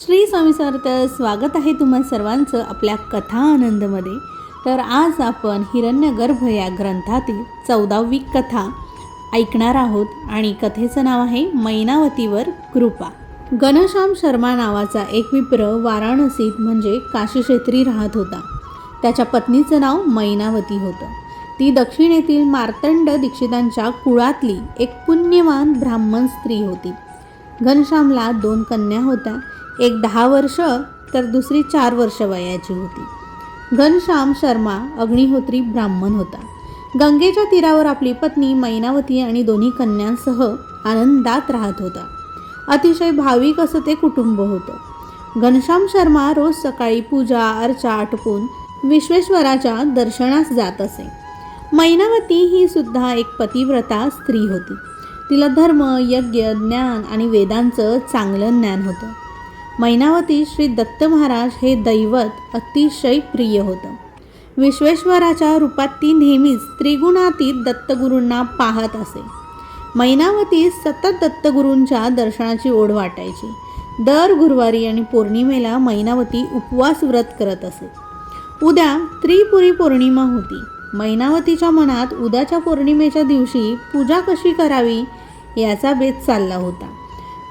श्री स्वामी समर्थ स्वागत आहे तुम्हा सर्वांचं आपल्या कथा आनंदमध्ये. तर आज आपण हिरण्यगर्भ या ग्रंथातील चौदावी कथा ऐकणार आहोत आणि कथेचं नाव आहे मैनावतीवर कृपा. घनश्याम शर्मा नावाचा एक विप्र वाराणसीत म्हणजे काशी क्षेत्री राहत होता. त्याच्या पत्नीचं नाव मैनावती होतं. ती दक्षिणेतील मार्तंड दीक्षितांच्या कुळातली एक पुण्यवान ब्राह्मण स्त्री होती. घनश्यामला दोन कन्या होत्या. एक दहा वर्ष तर दुसरी चार वर्ष वयाची होती. घनश्याम शर्मा अग्निहोत्री ब्राह्मण होता. गंगेच्या तीरावर आपली पत्नी मैनावती आणि दोन्ही कन्यांसह आनंदात राहत होता. अतिशय भाविक असं ते कुटुंब होतं. घनश्याम शर्मा रोज सकाळी पूजा अर्चा आटपून विश्वेश्वराच्या दर्शनास जात असे. मैनावती ही सुद्धा एक पतिव्रता स्त्री होती. तिला धर्म यज्ञ ज्ञान आणि वेदांचं चांगलं ज्ञान होतं. मैनावती श्री दत्त महाराज हे दैवत अतिशय प्रिय होतं. विश्वेश्वराच्या रूपात ती नेहमीच त्रिगुणातीत दत्तगुरूंना पाहत असे. मैनावती सतत दत्तगुरूंच्या दर्शनाची ओढ वाटायची. दर गुरुवारी आणि पौर्णिमेला मैनावती उपवास व्रत करत असे. उद्या त्रिपुरी पौर्णिमा होती. मैनावतीच्या मनात उद्याच्या पौर्णिमेच्या दिवशी पूजा कशी करावी याचा बेत चालला होता.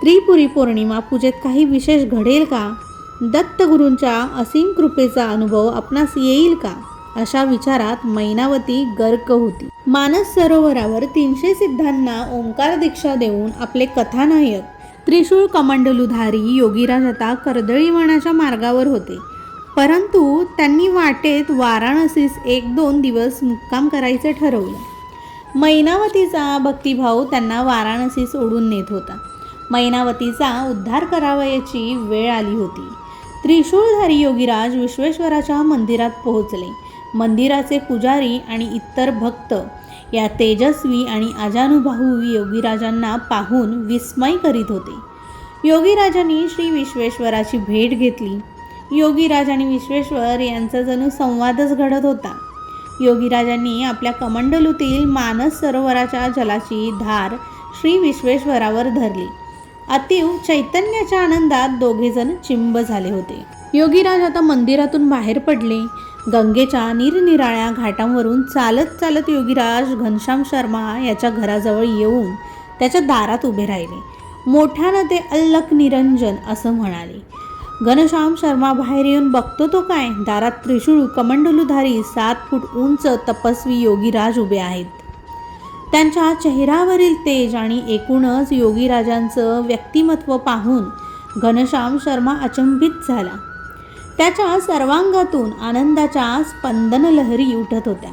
त्रिपुरी पौर्णिमा पूजेत काही विशेष घडेल का? दत्तगुरूंच्या असीम कृपेचा अनुभव आपणास येईल का? अशा विचारात मैनावती गर्क होती. मानस सरोवरावर तीनशे सिद्धांना ओंकार दीक्षा देऊन आपले कथानायक त्रिशूळ कमंडलुधारी योगीराज आता कर्दळीवनाच्या मार्गावर होते. परंतु त्यांनी वाटेत वाराणसीस एक दोन दिवस मुक्काम करायचं ठरवलं. मैनावतीचा भक्तिभाव त्यांना वाराणसी सोडून नेत होता. मैनावतीचा उद्धार करावयाची वेळ आली होती. त्रिशूळधारी योगीराज विश्वेश्वराच्या मंदिरात पोहोचले. मंदिराचे पुजारी आणि इतर भक्त या तेजस्वी आणि अजानुभाऊ योगीराजांना पाहून विस्मय करीत होते. योगीराजांनी श्री विश्वेश्वराची भेट घेतली. योगीराज आणि विश्वेश्वर यांचा जणू संवादच घडत होता. योगीराजांनी आपल्या कमंडलूतील मानस सरोवराच्या जलाची धार श्री विश्वेश्वरावर धरली. अतीव चैतन्याच्या आनंदात दोघेजण चिंब झाले होते. योगीराज आता मंदिरातून बाहेर पडले. गंगेच्या निरनिराळ्या घाटांवरून चालत चालत योगीराज घनश्याम शर्मा याच्या घराजवळ येऊन त्याच्या दारात उभे राहिले. मोठ्यानं ते अल्लक निरंजन असं म्हणाले. घनश्याम शर्मा बाहेर येऊन बघतो तो काय? दारात त्रिशूळ कमंडलुधारी सात फूट उंच तपस्वी योगीराज उभे आहेत. त्यांच्या चेहऱ्यावरील तेज आणि एकूणच योगीराजांचं व्यक्तिमत्व पाहून घनश्याम शर्मा अचंबित झाला. त्याच्या सर्वांगातून आनंदाच्या स्पंदन लहरी उठत होत्या.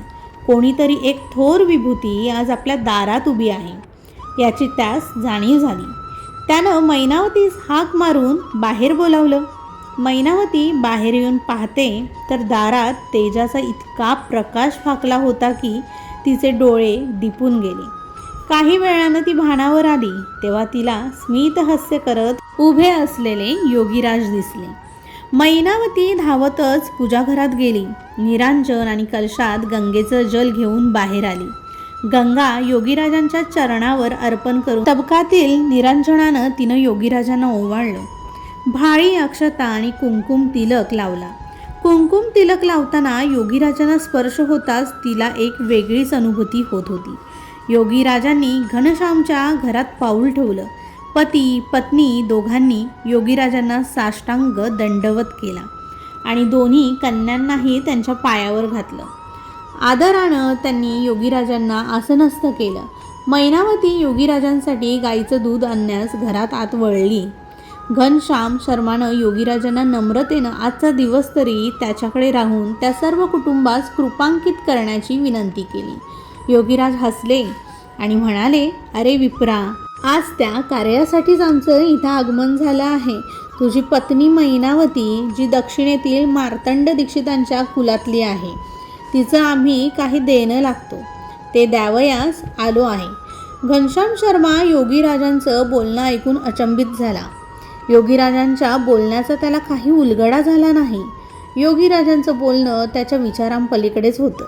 कोणीतरी एक थोर विभूती आज आपल्या दारात उभी आहे. याची त्यास जाणीव झाली. त्यानं मैनावतीस हाक मारून बाहेर बोलावलं. मैनावती बाहेर येऊन पाहते तर दारात तेजाचा इतका प्रकाश फाकला होता की तिचे डोळे दिपून गेले. काही वेळानं ती भानावर आली तेव्हा तिला स्मित हास्य करत उभे असलेले योगीराज दिसले. मैनावती धावतच पूजाघरात गेली. निरांजन आणि कलशात गंगेचं जल घेऊन बाहेर आली. गंगा योगीराजांच्या चरणावर अर्पण करून तबकातील निरांजनानं तिनं योगीराजांना ओवाळलं. भाळी अक्षता आणि कुंकुम तिलक लावला. कुंकुम तिलक लावताना योगीराजांना स्पर्श होताच तिला एक वेगळीच अनुभूती होत होती. योगीराजांनी घनश्यामच्या घरात पाऊल ठेवलं. पती पत्नी दोघांनी योगीराजांना साष्टांग दंडवत केला आणि दोन्ही कन्यांनाही त्यांच्या पायावर घातलं. आदरानं त्यांनी योगीराजांना आसनस्थ केलं. मैनावती योगीराजांसाठी गाईचं दूध आणण्यास घरात आत वळली. घनश्याम शर्मानं योगीराजांना नम्रतेनं आजचा दिवस तरी त्याच्याकडे राहून त्या सर्व कुटुंबास कृपांकित करण्याची विनंती केली. योगीराज हसले आणि म्हणाले अरे विप्रा आज त्या कार्यासाठीच आमचं इथं आगमन झालं आहे. तुझी पत्नी मैनावती जी दक्षिणेतील मार्तंड दीक्षितांच्या कुलातली आहे तिचं आम्ही काही देणं लागतो. ते द्यावयास आलो आहे. घनश्याम शर्मा योगीराजांचं बोलणं ऐकून अचंबित झाला. योगीराजांच्या बोलण्याचा त्याला काही उलगडा झाला नाही. योगीराजांचं बोलणं त्याच्या विचारांपलीकडेच होतं.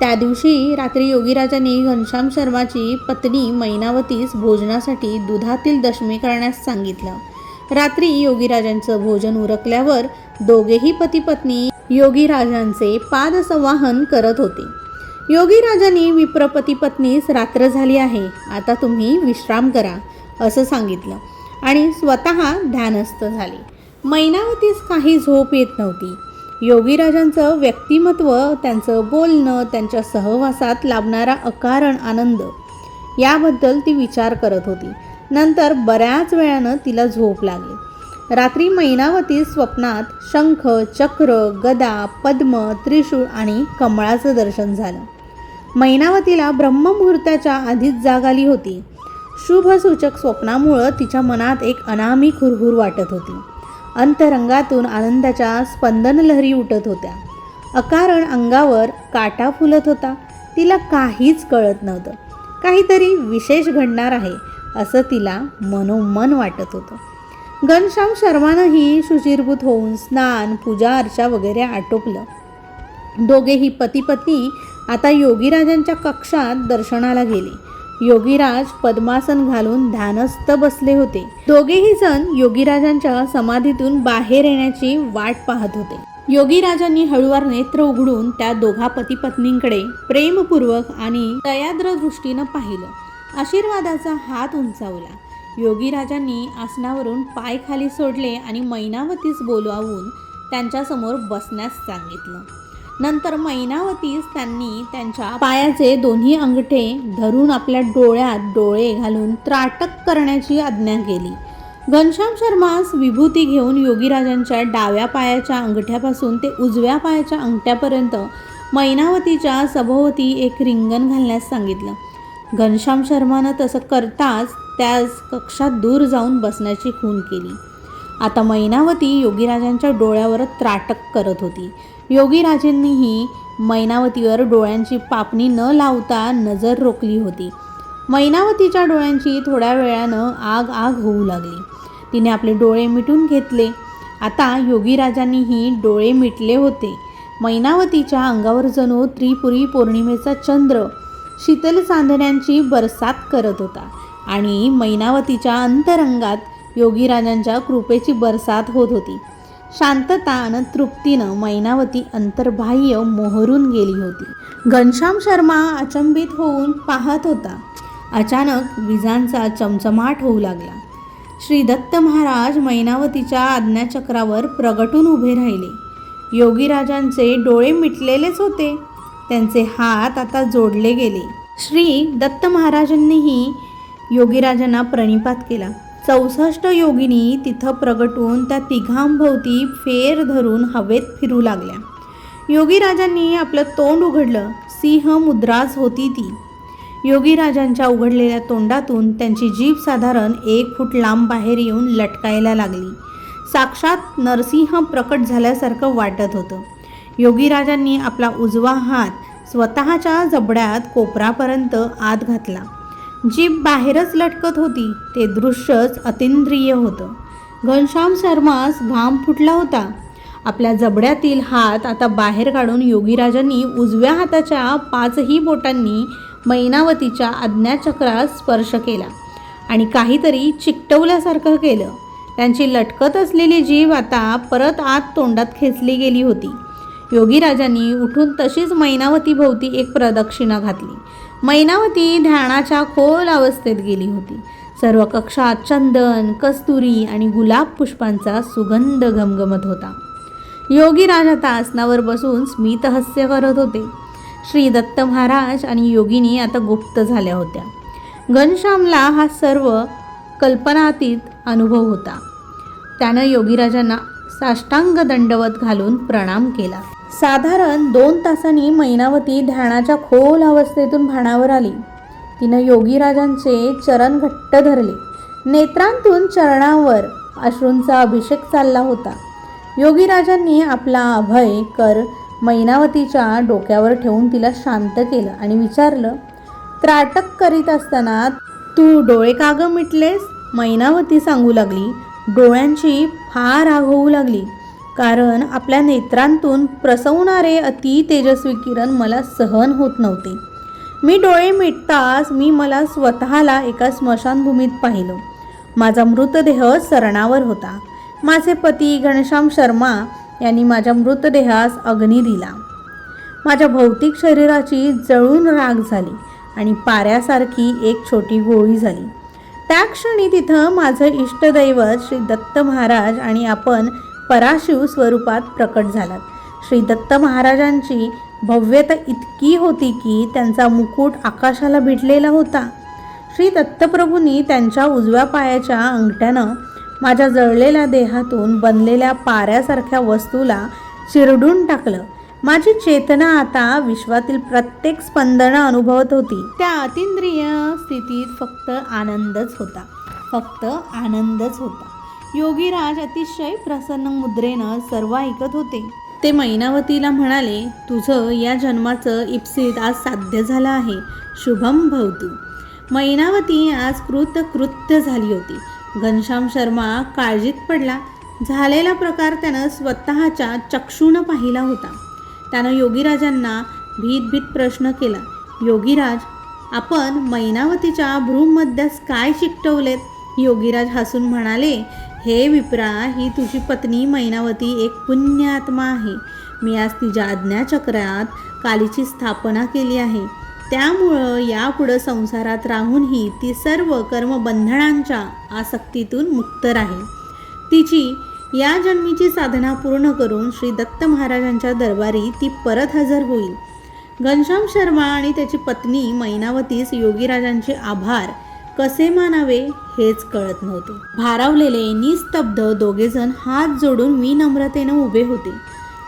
त्या दिवशी रात्री योगीराजांनी घनश्याम शर्माची पत्नी मैनावतीस भोजनासाठी दुधातील दशमी करण्यास सांगितलं. रात्री योगीराजांचं भोजन उरकल्यावर दोघेही पती पत्नी योगीराजांचे पादसंवाहन करत होते. योगीराजांनी विप्रपती पत्नीस रात्र झाली आहे आता तुम्ही विश्राम करा असं सांगितलं. आणि स्वतः ध्यानस्थ झाले. मैनावतीस काही झोप येत नव्हती. योगीराजांचं व्यक्तिमत्व त्यांचं बोलणं त्यांच्या सहवासात लाभणारा अकारण आनंद याबद्दल ती विचार करत होती. नंतर बऱ्याच वेळानं तिला झोप लागली. रात्री मैनावती स्वप्नात शंख चक्र गदा पद्म त्रिशूळ आणि कमळाचं दर्शन झालं. मैनावतीला ब्रह्ममुहूर्ताच्या आधीच जाग आली होती. शुभसूचक स्वप्नामुळं तिच्या मनात एक अनामी हुरहुर वाटत होती. अंतरंगातून आनंदाच्या स्पंदनलहरी उठत होत्या. अकारण अंगावर काटा फुलत होता. तिला काहीच कळत नव्हतं. काहीतरी विशेष घडणार आहे असं तिला मनोमन वाटत होतं. घनश्याम शर्मानंही शुचिरभूत होऊन स्नान पूजा अर्चा वगैरे आटोपलं. दोघेही पती पत्नी आता योगीराजांच्या कक्षात दर्शनाला गेली. योगीराज पद्मासन घालून ध्यानस्थ बसले होते. दोघेही जण योगीराजांच्या समाधीतून बाहेर येण्याची वाट पाहत होते. योगीराजांनी हळूवार नेत्र उघडून त्या दोघा पती पत्नींकडे प्रेमपूर्वक आणि दयाद्र दृष्टीनं पाहिलं. आशीर्वादाचा हात उंचावला. योगीराजांनी आसनावरून पाय खाली सोडले आणि मैनावतीस बोलावून त्यांच्यासमोर बसण्यास सांगितलं. नंतर मैनावतीस त्यांनी त्यांच्या पायाचे दोन्ही अंगठे धरून आपल्या डोळ्यात डोळे घालून त्राटक करण्याची आज्ञा केली. घनश्याम शर्मास विभूती घेऊन योगीराजांच्या डाव्या पायाच्या अंगठ्यापासून ते उजव्या पायाच्या अंगठ्यापर्यंत मैनावतीच्या सभोवती एक रिंगण घालण्यास सांगितलं. घनश्याम शर्मानं तसं करताच त्यास कक्षात दूर जाऊन बसण्याची खून केली. आता मैनावती योगीराजांच्या डोळ्यावर त्राटक करत होती. योगीराजांनीही मैनावतीवर डोळ्यांची पापणी न लावता नजर रोखली होती. मैनावतीच्या डोळ्यांची थोड्या वेळानं आग आग होऊ लागली. तिने आपले डोळे मिटून घेतले. आता योगीराजांनीही डोळे मिटले होते. मैनावतीच्या अंगावर जणू त्रिपुरी पौर्णिमेचा चंद्र शीतल चांदण्यांची बरसात करत होता आणि मैनावतीच्या अंतरंगात योगीराजांच्या कृपेची बरसात होत होती. शांतता आणि तृप्तीनं मैनावती अंतर्बाह्य मोहरून गेली होती. घनश्याम शर्मा अचंबित होऊन पाहत होता. अचानक विजांचा चमचमाट होऊ लागला. श्री दत्त महाराज मैनावतीच्या आज्ञाचक्रावर प्रगटून उभे राहिले. योगीराजांचे डोळे मिटलेलेच होते. त्यांचे हात आता जोडले गेले. श्री दत्त महाराजांनीही योगीराजांना प्रणिपात केला. चौसष्ट योगिनी तिथं प्रगटून त्या तिघांभोवती फेर धरून हवेत फिरू लागल्या. योगीराजांनी आपलं तोंड उघडलं सिंह मुद्राच होती ती. योगीराजांच्या उघडलेल्या तोंडातून त्यांची जीभ साधारण एक फूट लांब बाहेर येऊन लटकायला लागली. साक्षात नरसिंह प्रकट झाल्यासारखं वाटत होतं. योगीराजांनी आपला उजवा हात स्वतःच्या जबड्यात कोपरापर्यंत आत घातला. जीभ बाहेरच लटकत होती ते दृश्यच अतिंद्रिय होतं. घनश्याम शर्मास घाम फुटला होता. आपल्या जबड्यातील हात आता बाहेर काढून योगीराजांनी उजव्या हाताच्या पाचही बोटांनी मैनावतीच्या आज्ञाचक्रात स्पर्श केला आणि काहीतरी चिकटवल्यासारखं केलं. त्यांची लटकत असलेली जीव आता परत आत तोंडात खेचली गेली होती. योगीराजांनी उठून तशीच मैनावती भोवती एक प्रदक्षिणा घातली. मैनावती ध्यानाच्या खोल अवस्थेत गेली होती. सर्व कक्षात चंदन कस्तुरी आणि गुलाब पुष्पांचा सुगंध घमघमत होता. योगीराज आता आसनावर बसून स्मितहास्य करत होते. श्री दत्त महाराज आणि योगिनी आता गुप्त झाल्या होत्या. घनश्यामला हा सर्व कल्पनातीत अनुभव होता. त्यानं योगीराजांना साष्टांग दंडवत घालून प्रणाम केला. साधारण दोन तासांनी मैनावती ध्यानाच्या खोल अवस्थेतून भाणावर आली. तिनं योगीराजांचे चरण घट्ट धरले. नेत्रांतून चरणावर अश्रूंचा अभिषेक चालला होता. योगीराजांनी आपला अभय कर मैनावतीच्या डोक्यावर ठेवून तिला शांत केलं आणि विचारलं त्राटक करीत असताना तू डोळे का गं मिटलेस? मैनावती सांगू लागली. डोळ्यांची फार आग होऊ लागली. कारण आपल्या नेत्रांतून प्रसवणारे अति तेजस्वी किरण मला सहन होत नव्हते. मी डोळे मिटताच मी मला स्वतःला एका स्मशानभूमीत पाहिलं. माझा मृतदेह सरणावर होता. माझे पती घनश्याम शर्मा यांनी माझ्या मृतदेहास अग्नी दिला. माझ्या भौतिक शरीराची जळून राग झाली आणि पाऱ्यासारखी एक छोटी गोळी झाली. त्या क्षणी तिथं माझं इष्टदैवत श्री दत्त महाराज आणि आपण पराशिव स्वरूपात प्रकट झालात श्री दत्त महाराजांची भव्यता इतकी होती की त्यांचा मुकुट आकाशाला भिडलेला होता. श्री दत्तप्रभूंनी त्यांच्या उजव्या पायाच्या अंगठ्यानं माझ्या जळलेल्या देहातून बनलेल्या पाऱ्यासारख्या वस्तूला चिरडून टाकलं. माझी चेतना आता विश्वातील प्रत्येक स्पंदनं अनुभवत होती. त्या अतिंद्रिय स्थितीत फक्त आनंदच होता. फक्त आनंदच होता. योगीराज अतिशय प्रसन्न मुद्रेनं सर्व ऐकत होते. ते मैनावतीला म्हणाले तुझं या जन्माचं इप्सित आज साध्य झालं आहे. शुभम भवतू. मैनावती आज कृतकृत्य झाली होती. घनश्याम शर्मा काळजीत पडला. झालेला प्रकार त्यानं स्वतःच्या चक्षूनं पाहिला होता. त्यानं योगीराजांना भीत भीत प्रश्न केला योगीराज आपण मैनावतीच्या भ्रूमध्यास काय चिकटवलेत योगीराज हसून म्हणाले हे विप्रा ही तुझी पत्नी मैनावती एक पुण्यात्मा आहे. मी आज तिच्या आज्ञाचक्रात कालीची स्थापना केली आहे. त्यामुळं यापुढं संसारात राहूनही ती सर्व कर्मबंधनांच्या आसक्तीतून मुक्त राहील. तिची या जन्मीची साधना पूर्ण करून श्री दत्त महाराजांच्या दरबारी ती परत हजर होईल. घनश्याम शर्मा आणि त्याची पत्नी मैनावतीस योगीराजांचे आभार कसे मानावे हेच कळत नव्हते. भारावलेले निस्तब्ध दोघेजण हात जोडून विनम्रतेनं उभे होते.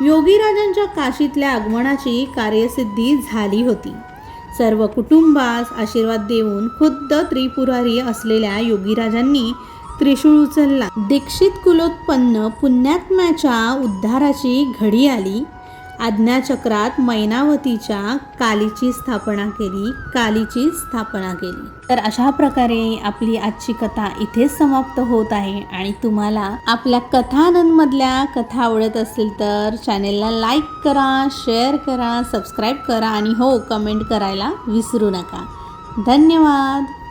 योगीराजांच्या काशीतल्या आगमनाची कार्यसिद्धी झाली होती. सर्व कुटुंबास आशीर्वाद देऊन खुद्द त्रिपुरारी असलेल्या योगीराजांनी त्रिशूळ उचलला. दीक्षित कुलोत्पन्न पुण्यात्म्याच्या उद्धाराची घडी आली. आज्ञाचक्रात मैनावतीच्या कालीची स्थापना केली कालीची स्थापना केली. तर अशा प्रकारे आपली आजची कथा इथेच समाप्त होत आहे आणि तुम्हाला आपल्या कथानंदमधल्या कथा आवडत असेल तर चॅनेलला लाईक करा शेअर करा सबस्क्राईब करा आणि हो कमेंट करायला विसरू नका. धन्यवाद!